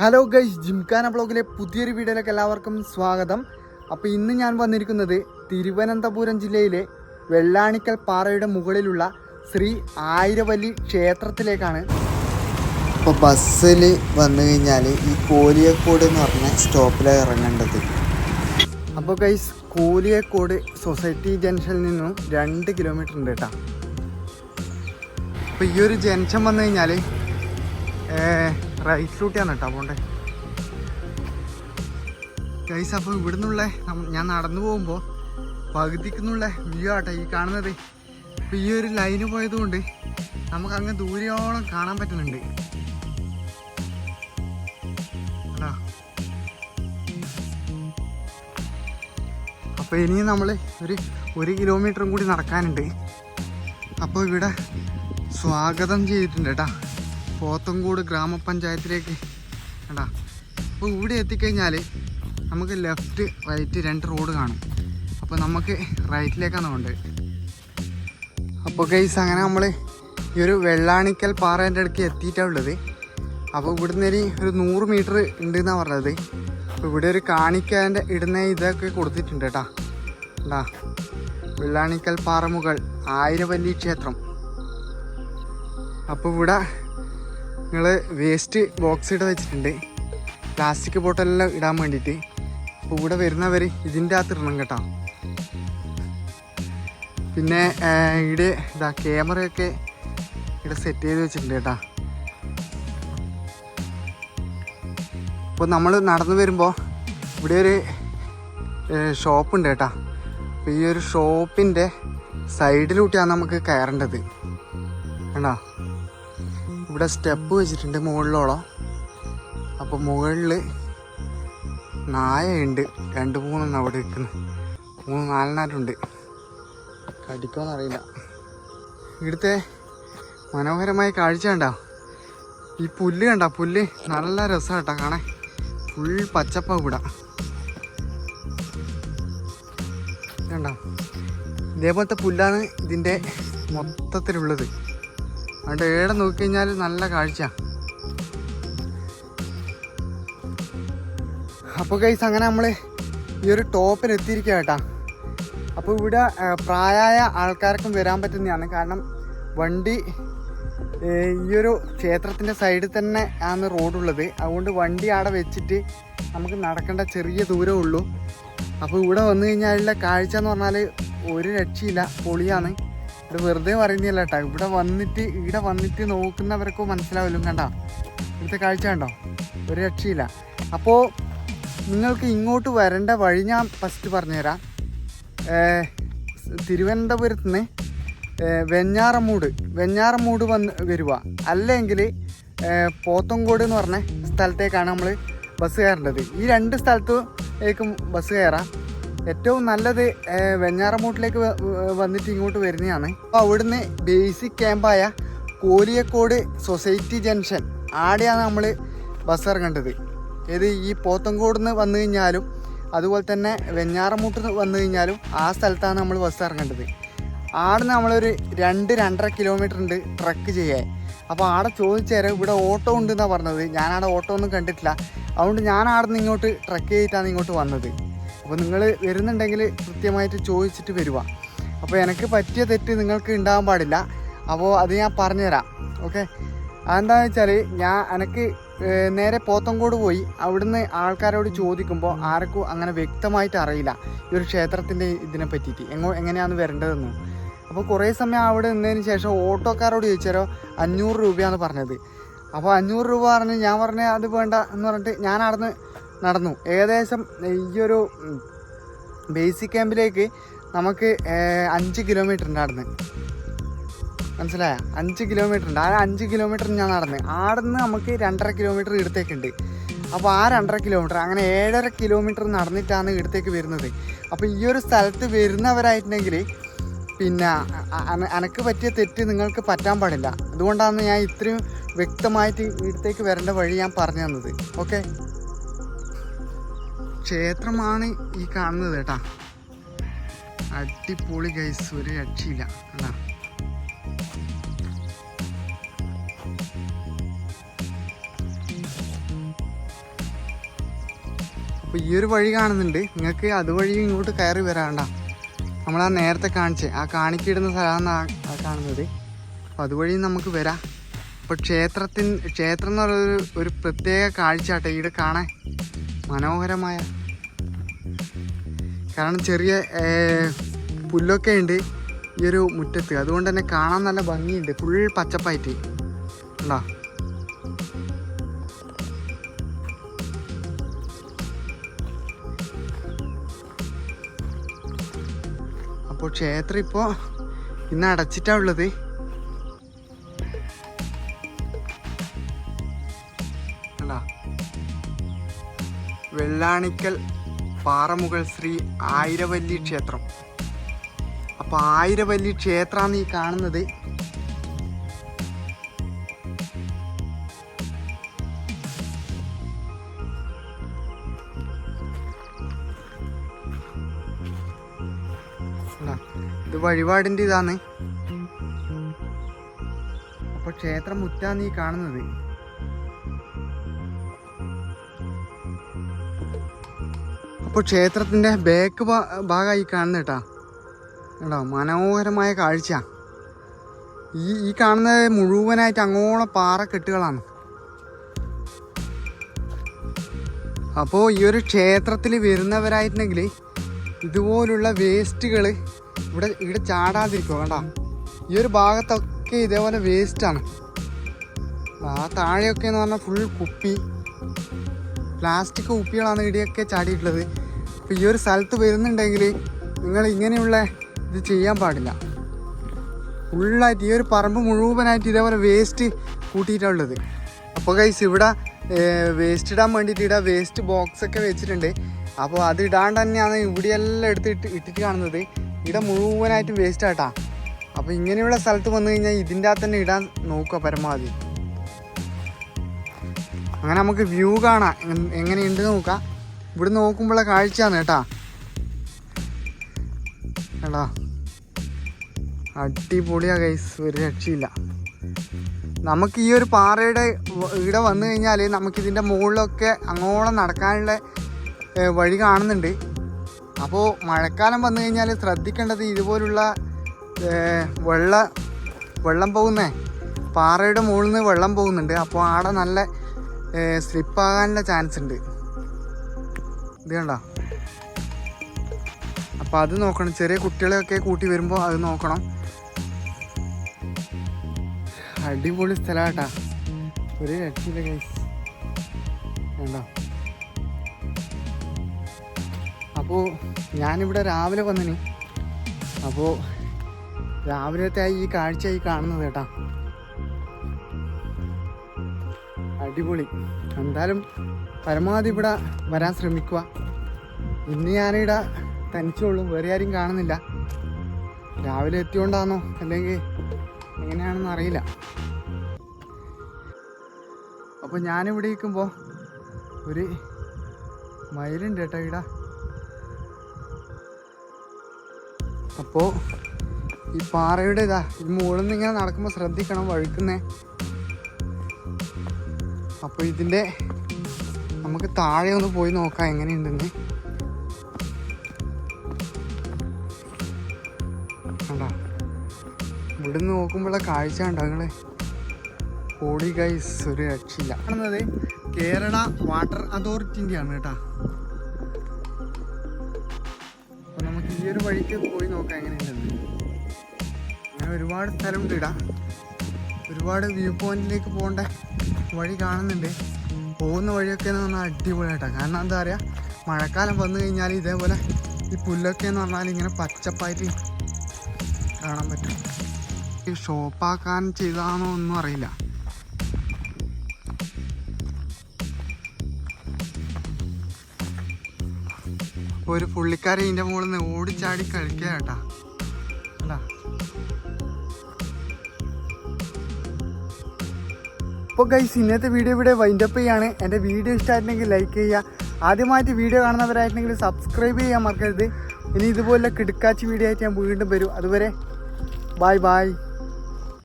Hello guys gymkhana ബ്ലോഗിലെ പുതിയൊരു വീഡിയോയിലേക്ക് എല്ലാവർക്കും സ്വാഗതം. അപ്പോൾ ഇന്ന് ഞാൻ വന്നിരിക്കുന്നത് തിരുവനന്തപുരം ജില്ലയിലെ വെള്ളാണിക്കൽ പാറയുടെ മുകളിലുള്ള ശ്രീ ആയിരവല്ലി ക്ഷേത്രത്തിലേക്കാണ്. ഇപ്പോൾ ബസ്സിൽ വന്നു കഴിഞ്ഞാൽ ഈ കോലിയക്കോട് എന്ന് പറഞ്ഞ സ്റ്റോപ്പിലാണ് ഇറങ്ങേണ്ടത്. അപ്പോൾ ഗൈസ് കോലിയക്കോട് സൊസൈറ്റി ജംഗ്ഷനിൽ നിന്നും രണ്ട് കിലോമീറ്റർ ഉണ്ട് കേട്ടോ. അപ്പോൾ ഈ ഒരു ജംഗ്ഷൻ വന്നു കഴിഞ്ഞാൽ റൈറ്റ് റൂട്ടിയാണ് കേട്ടോ പോണ്ടേ. ഗൈസ് അപ്പോൾ ഇവിടെ നിന്നുള്ള ഞാൻ നടന്നു പോകുമ്പോൾ പകുതിക്കുന്നുള്ള വ്യൂ ആട്ടോ ഈ കാണുന്നത്. ഇപ്പം ഈ ഒരു ലൈന് പോയതുകൊണ്ട് നമുക്ക് അങ്ങ് ദൂരെയോളം കാണാൻ പറ്റുന്നുണ്ട്? അപ്പോൾ ഇനിയും നമ്മൾ ഒരു ഒരു കിലോമീറ്ററും കൂടി നടക്കാനുണ്ട്. അപ്പോൾ ഇവിടെ സ്വാഗതം ചെയ്തിട്ടുണ്ട് കേട്ടാ. പോത്തങ്കോട് ഗ്രാമപഞ്ചായത്തിലേക്ക്. കേട്ടാ അപ്പോൾ ഇവിടെ എത്തിക്കഴിഞ്ഞാൽ നമുക്ക് ലെഫ്റ്റ് റൈറ്റ് രണ്ട് റോഡ് കാണും. അപ്പോൾ നമുക്ക് റൈറ്റിലേക്കാണ് പോകേണ്ടത്. അപ്പോൾ ഗൈസ് അങ്ങനെ നമ്മൾ ഈ ഒരു വെള്ളാണിക്കൽ പാറേന്റെ അടുക്ക് എത്തിയിട്ടാണ് ഉള്ളത്. അപ്പോൾ ഇവിടുന്ന് ഒരു ഒരു നൂറ് മീറ്റർ ഉണ്ട് എന്നാണ് പറഞ്ഞത്. അപ്പോൾ ഇവിടെ ഒരു കാണിക്കാന്റെ ഇടുന്ന ഇതൊക്കെ കൊടുത്തിട്ടുണ്ട് കേട്ടാ. എന്താ വെള്ളാണിക്കൽ പാറമുകൾ ആയിരവല്ലി ക്ഷേത്രം. അപ്പോൾ ഇവിടെ നിങ്ങൾ വേസ്റ്റ് ബോക്സ് ഇട്ട് വെച്ചിട്ടുണ്ട്. പ്ലാസ്റ്റിക് ബോട്ടിലെല്ലാം ഇടാൻ വേണ്ടിയിട്ട്. അപ്പോൾ ഇവിടെ വരുന്നവർ ഇതിന്റെ അകത്ത് ഇടണം കേട്ടോ. പിന്നെ ഇവിടെ ഇതാ ക്യാമറയൊക്കെ ഇവിടെ സെറ്റ് ചെയ്ത് വെച്ചിട്ടുണ്ട് കേട്ടോ. അപ്പോൾ നമ്മൾ നടന്നു വരുമ്പോൾ ഇവിടെ ഒരു ഷോപ്പുണ്ട് കേട്ടാ. അപ്പോൾ ഈ ഒരു ഷോപ്പിന്റെ സൈഡിലൂട്ടിയാണ് നമുക്ക് കയറേണ്ടത്. കണ്ടോ? ഇവിടെ സ്റ്റെപ്പ് വെച്ചിട്ടുണ്ട് മുകളിലോളം. അപ്പോൾ മുകളിൽ നായയുണ്ട്. രണ്ട് മൂന്നെണ്ണം അവിടെ നിൽക്കുന്നത് മൂന്ന് നാലെണ്ണാരുണ്ട് കടിക്കുമെന്നറിയില്ല ഇവിടുത്തെ മനോഹരമായ കാഴ്ച കണ്ടോ? ഈ പുല്ല് കണ്ട? പുല്ല് നല്ല രസമാണ് കേട്ടോ കാണാൻ. ഫുൾ പച്ചപ്പ ഇവിടെ. കണ്ടോ ഇതേപോലത്തെ പുല്ലാണ് ഇതിന്റെ മൊത്തത്തിലുള്ളത്. അതുകൊണ്ട് ഏടെ നോക്കിക്കഴിഞ്ഞാൽ നല്ല കാഴ്ച അപ്പോൾ കൈസ് അങ്ങനെ നമ്മൾ ഈ ഒരു ടോപ്പിൽ എത്തിയിരിക്കുക കേട്ടാ. അപ്പോൾ ഇവിടെ പ്രായമായ ആൾക്കാർക്കും വരാൻ പറ്റുന്നതാണ്. കാരണം വണ്ടി ഈ ഒരു ക്ഷേത്രത്തിന്റെ സൈഡിൽ തന്നെ ആണ് റോഡുള്ളത്. അതുകൊണ്ട് വണ്ടി അവിടെ വെച്ചിട്ട് നമുക്ക് നടക്കേണ്ട ചെറിയ ദൂരം ഉള്ളൂ. അപ്പോൾ ഇവിടെ വന്നു കഴിഞ്ഞാലുള്ള കാഴ്ച എന്ന് പറഞ്ഞാൽ ഒരു രക്ഷയില്ല പൊളിയാണ്. ഇത് വെറുതെ പറയുന്നില്ല കേട്ടോ. ഇവിടെ വന്നിട്ട് ഇവിടെ വന്നിട്ട് നോക്കുന്നവർക്ക് മനസ്സിലാവില്ല കണ്ട. ഇവിടുത്തെ കാഴ്ച കണ്ടോ? ഒരു രക്ഷയില്ല. അപ്പോൾ നിങ്ങൾക്ക് ഇങ്ങോട്ട് വരേണ്ട വഴി ഞാൻ ഫസ്റ്റ് പറഞ്ഞുതരാം. തിരുവനന്തപുരത്ത് നിന്ന് വെഞ്ഞാറമൂട് വെഞ്ഞാറമൂട് വന്ന് വരിക അല്ലെങ്കിൽ പോത്തങ്കോട് എന്ന് പറഞ്ഞ സ്ഥലത്തേക്കാണ് നമ്മൾ ബസ് കയറേണ്ടത്. ഈ രണ്ട് സ്ഥലത്തേക്കും ബസ് കയറാം. ഏറ്റവും നല്ലത് വെഞ്ഞാറമൂട്ടിലേക്ക് വന്നിട്ട് ഇങ്ങോട്ട് വരുന്നതാണ്. അപ്പോൾ അവിടുന്ന് ബേസിക് ക്യാമ്പായ കോലിയക്കോട് സൊസൈറ്റി ജംഗ്ഷൻ. ആടെയാണ് നമ്മൾ ബസ് ഇറങ്ങേണ്ടത് ഏത് ഈ പോത്തങ്കോട് നിന്ന് വന്നു കഴിഞ്ഞാലും അതുപോലെ തന്നെ വെഞ്ഞാറമൂട്ട് വന്നു കഴിഞ്ഞാലും ആ സ്ഥലത്താണ് നമ്മൾ ബസ് ഇറങ്ങേണ്ടത് ആടുന്ന് നമ്മളൊരു രണ്ട് രണ്ടര കിലോമീറ്റർ ഉണ്ട് ട്രക്ക് ചെയ്യാൻ. അപ്പോൾ ആടെ ചോദിച്ചേരം ഇവിടെ ഓട്ടോ ഉണ്ടെന്നാണ് പറഞ്ഞത്. ഞാൻ ആടെ ഓട്ടോ ഒന്നും കണ്ടിട്ടില്ല. അതുകൊണ്ട് ഞാൻ ആടെ നിന്ന് ഇങ്ങോട്ട് ട്രക്ക് ചെയ്തിട്ടാണ് ഇങ്ങോട്ട് വന്നത്. അപ്പോൾ നിങ്ങൾ വരുന്നുണ്ടെങ്കിൽ കൃത്യമായിട്ട് ചോദിച്ചിട്ട് വരുക അപ്പോൾ എനിക്ക് പറ്റിയ തെറ്റ് നിങ്ങൾക്ക് ഉണ്ടാകാൻ പാടില്ല. അപ്പോൾ അത് ഞാൻ പറഞ്ഞുതരാം. ഓക്കെ? അതെന്താണെന്ന് വെച്ചാൽ ഞാൻ എനിക്ക് നേരെ പോത്തങ്കോട് പോയി. അവിടുന്ന് ആൾക്കാരോട് ചോദിക്കുമ്പോൾ ആർക്കും അങ്ങനെ വ്യക്തമായിട്ട് അറിയില്ല ഈ ഒരു ക്ഷേത്രത്തിന്റെ ഇതിനെ പറ്റിയിട്ട്. എങ്ങോ എങ്ങനെയാണ് വരേണ്ടതെന്നും. അപ്പോൾ കുറേ സമയം അവിടെ നിന്നതിന് ശേഷം ഓട്ടോക്കാരോട് ചോദിച്ചാലോ അഞ്ഞൂറ് രൂപയാണ് പറഞ്ഞത്. അപ്പോൾ അഞ്ഞൂറ് രൂപ പറഞ്ഞ് ഞാൻ പറഞ്ഞ അത് വേണ്ട എന്ന് പറഞ്ഞിട്ട് ഞാൻ അവിടുന്ന് നടന്നു. ഏകദേശം ഈ ഒരു ബേസിക് ക്യാമ്പിലേക്ക് നമുക്ക് അഞ്ച് കിലോമീറ്റർ അവിടുന്ന്. മനസ്സിലായ? അഞ്ച് കിലോമീറ്റർ ഉണ്ട് ആ അഞ്ച് കിലോമീറ്റർ ഞാൻ നടന്ന്. ആടുന്ന് നമുക്ക് രണ്ടര കിലോമീറ്റർ ഇടത്തേക്കുണ്ട്. അപ്പോൾ ആ രണ്ടര കിലോമീറ്റർ അങ്ങനെ ഏഴര കിലോമീറ്റർ നടന്നിട്ടാണ് ഇടത്തേക്ക് വരുന്നത്. അപ്പോൾ ഈ ഒരു സ്ഥലത്ത് വരുന്നവരായിട്ടുണ്ടെങ്കിൽ പിന്നെ അനക്ക് പറ്റിയ തെറ്റ് നിങ്ങൾക്ക് പറ്റാൻ പാടില്ല. അതുകൊണ്ടാണ് ഞാൻ ഇത്രയും വ്യക്തമായിട്ട് ഇടത്തേക്ക് വരേണ്ട വഴി ഞാൻ പറഞ്ഞു തന്നത്. ഓക്കെ? ക്ഷേത്രമാണ് ഈ കാണുന്നത് കേട്ടാ. അടിപൊളി ഗൈസ് ഒരു രക്ഷയില്ല കേട്ടാ അപ്പോൾ ഈ ഒരു വഴി കാണുന്നുണ്ട്. നിങ്ങൾക്ക് അതുവഴി ഇങ്ങോട്ട് കയറി വരാണ്ട. നമ്മളാ നേരത്തെ കാണിച്ചേ ആ കാണിക്കിടുന്ന സ്ഥലമാണ് കാണുന്നത്. അപ്പോൾ അതുവഴി നമുക്ക് വരാം. അപ്പോൾ ക്ഷേത്രത്തിൻ ക്ഷേത്രം എന്ന് പറയുന്നത് ഒരു പ്രത്യേക കാഴ്ച കേട്ടോ ഇവിടെ കാണാൻ. മനോഹരമായ. കാരണം ചെറിയ പുല്ലൊക്കെ ഉണ്ട് ഈ ഒരു മുറ്റത്ത്. അതുകൊണ്ട് തന്നെ കാണാൻ നല്ല ഭംഗിയുണ്ട്. ഫുൾ പച്ചപ്പായിട്ട്. ഉണ്ടോ അപ്പോൾ ക്ഷേത്രം ഇപ്പോൾ ഇന്ന് അടച്ചിട്ടാണ് ഉള്ളത്. വെള്ളാണിക്കൽ പാറമുകൾ ശ്രീ ആയിരവല്ലി ക്ഷേത്രം അപ്പോൾ ആയിരവല്ലി ക്ഷേത്രമാണ് ഈ കാണുന്നത്? ഇത് വഴിപാടിന്റെ ഇതാണ് അപ്പോൾ ക്ഷേത്രം മുറ്റാന്ന് ഈ കാണുന്നത് അപ്പോൾ ക്ഷേത്രത്തിന്റെ ബാക്ക് ഭാഗമായി കാണുന്നത് കേട്ടോ കേട്ടോ മനോഹരമായ കാഴ്ച ഈ ഈ കാണുന്നത് മുഴുവനായിട്ട് അങ്ങോളം പാറക്കെട്ടുകളാണ് അപ്പോൾ ഈ ഒരു ക്ഷേത്രത്തിൽ വരുന്നവരായിരുന്നെങ്കിൽ ഇതുപോലുള്ള വേസ്റ്റുകൾ ഇവിടെ ഇവിടെ ചാടാതിരിക്കുക കേട്ടോ ഈ ഒരു ഭാഗത്തൊക്കെ ഇതേപോലെ വേസ്റ്റാണ്. ആ താഴെയൊക്കെ എന്ന് പറഞ്ഞാൽ ഫുൾ കുപ്പി. പ്ലാസ്റ്റിക് കുപ്പികളാണ് ഇവിടെയൊക്കെ ചാടിയിട്ടുള്ളത്. അപ്പോൾ ഈ ഒരു സ്ഥലത്ത് വരുന്നുണ്ടെങ്കിൽ നിങ്ങൾ ഇങ്ങനെയുള്ള ഇത് ചെയ്യാൻ പാടില്ല. ഫുള്ളായിട്ട് ഈ ഒരു പറമ്പ് മുഴുവനായിട്ട് ഇതേപോലെ വേസ്റ്റ് കൂട്ടിയിട്ടുള്ളത് അപ്പോൾ കൈസ് ഇവിടെ വേസ്റ്റ് ഇടാൻ വേണ്ടിയിട്ട് ഇവിടെ വേസ്റ്റ് ബോക്സ് ഒക്കെ വെച്ചിട്ടുണ്ട്. അപ്പോൾ അത് ഇടാണ്ട് തന്നെയാണ് ഇവിടെയെല്ലാം എടുത്ത് ഇട്ട് ഇട്ടിട്ട് കാണുന്നത്. ഇവിടെ മുഴുവനായിട്ടും വേസ്റ്റ് ആട്ടാ അപ്പോൾ ഇങ്ങനെയുള്ള സ്ഥലത്ത് വന്നു കഴിഞ്ഞാൽ ഇതിന്റെ അകത്ത് തന്നെ ഇടാൻ നോക്കുക പരമാവധി. അങ്ങനെ നമുക്ക് വ്യൂ കാണാം. എങ്- എങ്ങനെയുണ്ട് നോക്കാം. ഇവിടെ നോക്കുമ്പോഴുള്ള കാഴ്ചയാണ് കേട്ടാ. കേട്ടാ അടിപൊളിയാ ഗൈസ് ഒരു രക്ഷയില്ല. നമുക്ക് ഈ ഒരു പാറയുടെ ഇവിടെ വന്നു കഴിഞ്ഞാൽ നമുക്കിതിന്റെ മുകളിലൊക്കെ അങ്ങോളം നടക്കാനുള്ള വഴി കാണുന്നുണ്ട്. അപ്പോൾ മഴക്കാലം വന്നു കഴിഞ്ഞാൽ ശ്രദ്ധിക്കേണ്ടത് ഇതുപോലുള്ള വെള്ള വെള്ളം പോകുന്നേ. പാറയുടെ മുകളിൽ നിന്ന് വെള്ളം പോകുന്നുണ്ട്. അപ്പോൾ ആടെ നല്ല സ്ലിപ്പാകാനുള്ള ചാൻസ് ഉണ്ട്. ഇത് കണ്ട? അപ്പോൾ അത് നോക്കണം. ചെറിയ കുട്ടികളെയൊക്കെ കൂട്ടി വരുമ്പോൾ അത് നോക്കണം. അടിപൊളി സ്ഥലമാട്ടാ ഒരു രക്ഷയില്ല ഗൈസ് വേണ്ട അപ്പോൾ ഞാനിവിടെ രാവിലെ വന്നിന്. അപ്പോൾ രാവിലത്തെ ഈ കാഴ്ച ഈ കാണുന്നത് കേട്ടാ. അടിപൊളി. എന്തായാലും പരമാവധി ഇവിടെ വരാൻ ശ്രമിക്കുക. ഇന്ന് ഞാനിവിടെ തനിച്ചുള്ളൂ വേറെ ആരും കാണുന്നില്ല. രാവിലെ എത്തിയോണ്ടാണോ അല്ലെങ്കിൽ എങ്ങനെയാണെന്ന് അറിയില്ല. അപ്പോൾ ഞാനിവിടെ ഇരിക്കുമ്പോൾ ഒരു മയിലുണ്ട് കേട്ടോ ഇവിടെ അപ്പോൾ ഈ പാറയുടെ ഇതാ ഈ മുകളിൽ നിന്ന് ഇങ്ങനെ നടക്കുമ്പോൾ ശ്രദ്ധിക്കണം വഴുക്കുന്നേ. അപ്പോൾ ഇതിന്റെ നമുക്ക് താഴെ ഒന്ന് പോയി നോക്കാം എങ്ങനെയുണ്ടെന്ന്. കണ്ടോ? ഇവിടുന്ന് നോക്കുമ്പോഴുള്ള കാഴ്ച ഉണ്ടോ നിങ്ങളെ? ഓടി ഗൈസ് ഒരു രക്ഷയില്ല. കാണുന്നത് കേരള വാട്ടർ അതോറിറ്റിന്റെ ആണ് കേട്ടോ. അപ്പോൾ നമുക്ക് ഈ ഒരു വഴിക്ക് പോയി നോക്കാം എങ്ങനെയുണ്ടെന്ന്. അങ്ങനെ ഒരുപാട് സ്ഥലമുണ്ട് ഇടാ ഒരുപാട് വ്യൂ പോയിന്റിലേക്ക് പോകേണ്ട വഴി കാണുന്നുണ്ട്. പോകുന്ന വഴിയൊക്കെ എന്ന് പറഞ്ഞാൽ അടിപൊളിയായിട്ടാണ് കാരണം എന്താ പറയുക മഴക്കാലം വന്നു കഴിഞ്ഞാൽ ഇതേപോലെ ഈ പുല്ലൊക്കെ എന്ന് പറഞ്ഞാൽ ഇങ്ങനെ പച്ചപ്പായിട്ട് കാണാൻ പറ്റും. ഈ ഷോപ്പാക്കാൻ ചെയ്താണോ ഒന്നും അറിയില്ല. ഒരു പുള്ളിക്കാരി ഇതിന്റെ മുകളിൽ നിന്ന് ഓടിച്ചാടി കളിക്കുക കേട്ടാ. അല്ല അപ്പോൾ ഗൈസ് ഇന്നത്തെ വീഡിയോ ഇവിടെ വൈൻഡപ്പ് ചെയ്യാണ്. എന്റെ വീഡിയോ ഇഷ്ടമായിട്ടുണ്ടെങ്കിൽ ലൈക്ക് ചെയ്യുക. ആദ്യമായിട്ട് വീഡിയോ കാണുന്നവരായിട്ടുണ്ടെങ്കിൽ സബ്സ്ക്രൈബ് ചെയ്യാൻ മറക്കരുത്. ഇനി ഇതുപോലെ കിടക്കാച്ചി വീഡിയോ ആയിട്ട് ഞാൻ വീണ്ടും വരും. അതുവരെ ബായ് ബായ്